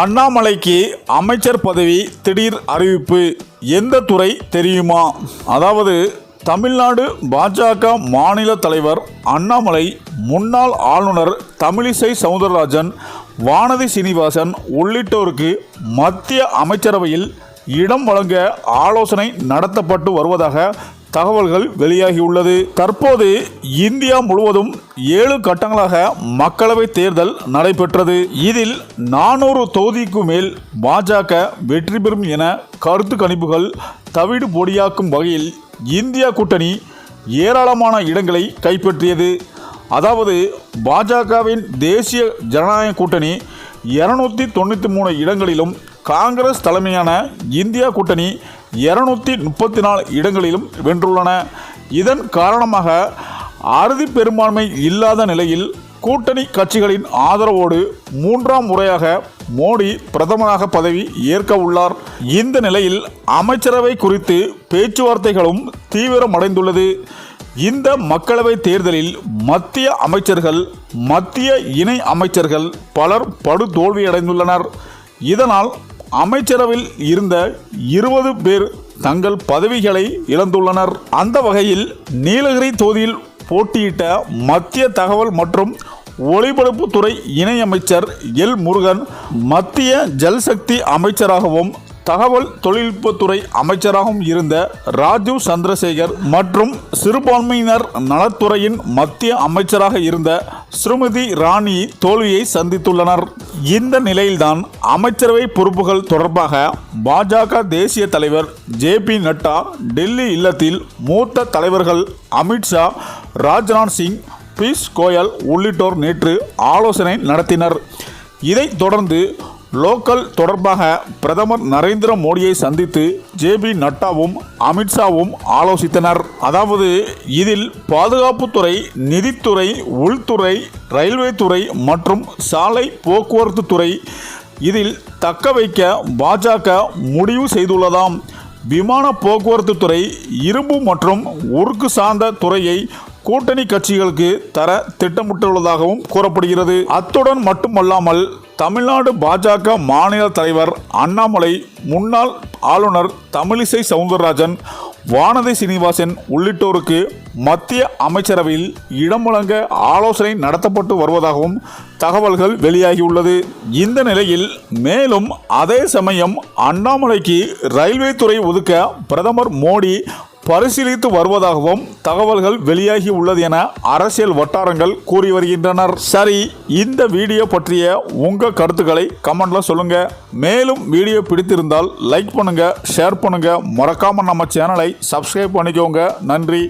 அண்ணாமலைக்கு அமைச்சர் பதவி திடீர் அறிவிப்பு. எந்த துறை தெரியுமா? அதாவது தமிழ்நாடு பாஜக மாநில தலைவர் அண்ணாமலை முன்னாள் ஆளுநர் தமிழிசை சவுந்தரராஜன் வானதி சீனிவாசன் உள்ளிட்டோருக்கு மத்திய அமைச்சரவையில் இடம் வழங்க ஆலோசனை நடத்தப்பட்டு வருவதாக தகவல்கள் வெளியாகியுள்ளது. தற்போது இந்தியா முழுவதும் ஏழு கட்டங்களாக மக்களவை தேர்தல் நடைபெற்றது. இதில் நானூறு தொகுதிக்கு மேல் பாஜக வெற்றி பெறும் என கருத்து கணிப்புகள் தவிடு பொடியாக்கும் வகையில் இந்தியா கூட்டணி ஏராளமான இடங்களை கைப்பற்றியது. அதாவது பாஜகவின் தேசிய ஜனநாயக கூட்டணி இருநூத்தி தொண்ணூற்றி மூணு இடங்களிலும் காங்கிரஸ் தலைமையான இந்தியா கூட்டணி இருநூத்தி முப்பத்தி நாலு இடங்களிலும் வென்றுள்ளன. இதன் காரணமாக அறுதி பெரும்பான்மை இல்லாத நிலையில் கூட்டணி கட்சிகளின் ஆதரவோடு மூன்றாம் முறையாக மோடி பிரதமராக பதவி ஏற்க உள்ளார். இந்த நிலையில் அமைச்சரவை குறித்து பேச்சுவார்த்தைகளும் தீவிரமடைந்துள்ளது. இந்த மக்களவை தேர்தலில் மத்திய அமைச்சர்கள் மத்திய இணை அமைச்சர்கள் பலர் படு தோல்வியடைந்துள்ளனர் இதனால் அமைச்சரவையில் இருந்த இருபது பேர் தங்கள் பதவிகளை இழந்துள்ளனர். அந்த வகையில் நீலகிரி தொகுதியில் போட்டியிட்ட மத்திய தகவல் மற்றும் ஒலிபரப்புத்துறை இணையமைச்சர் எல் முருகன் மத்திய ஜல்சக்தி அமைச்சராகவும் தகவல் தொழில்நுட்பத்துறை அமைச்சராகவும் இருந்த ராஜீவ் சந்திரசேகர் மற்றும் சிறுபான்மையினர் நலத்துறையின் மத்திய அமைச்சராக இருந்த ஸ்ருமதி ராணி தோல்வியை சந்தித்துள்ளனர். இந்த நிலையில்தான் அமைச்சரவை பொறுப்புகள் தொடர்பாக பாஜக தேசிய தலைவர் ஜே பி நட்டா டெல்லி இல்லத்தில் மூத்த தலைவர்கள் அமித்ஷா ராஜ்நாத் சிங் பியூஷ் கோயல் உள்ளிட்டோர் நேற்று ஆலோசனை நடத்தினர். இதைத் தொடர்ந்து லோக்கல் தொடர்பாக பிரதமர் நரேந்திர மோடியை சந்தித்து ஜே பி நட்டாவும் அமித்ஷாவும் ஆலோசித்தனர். அதாவது இதில் பாதுகாப்புத்துறை நிதித்துறை உள்துறை ரயில்வே துறை மற்றும் சாலை போக்குவரத்து துறை இதில் தக்க வைக்க பாஜக முடிவு செய்துள்ளதாம். விமான போக்குவரத்து துறை இரும்பு மற்றும் உருக்கு சார்ந்த துறையை கூட்டணி கட்சிகளுக்கு தர திட்டமிட்டுள்ளதாகவும் கூறப்படுகிறது. அத்துடன் மட்டுமல்லாமல் தமிழ்நாடு பாஜக மாநில தலைவர் அண்ணாமலை முன்னாள் ஆளுநர் தமிழிசை சவுந்தரராஜன் வானதி சீனிவாசன் உள்ளிட்டோருக்கு மத்திய அமைச்சரவையில் இடம் வழங்க ஆலோசனை நடத்தப்பட்டு வருவதாகவும் தகவல்கள் வெளியாகியுள்ளது. இந்த நிலையில் மேலும் அதே சமயம் அண்ணாமலைக்கு ரயில்வே துறை ஒதுக்க பிரதமர் மோடி பரிசீலித்து வருவதாகவும் தகவல்கள் வெளியாகி உள்ளது என அரசியல் வட்டாரங்கள் கூறி வருகின்றனர். சரி இந்த வீடியோ பற்றிய உங்க கருத்துக்களை கமெண்ட்ல சொல்லுங்க. மேலும் வீடியோ பிடித்திருந்தால் லைக் பண்ணுங்க ஷேர் பண்ணுங்க. மறக்காம நம்ம சேனலை சப்ஸ்கிரைப் பண்ணிக்கோங்க. நன்றி.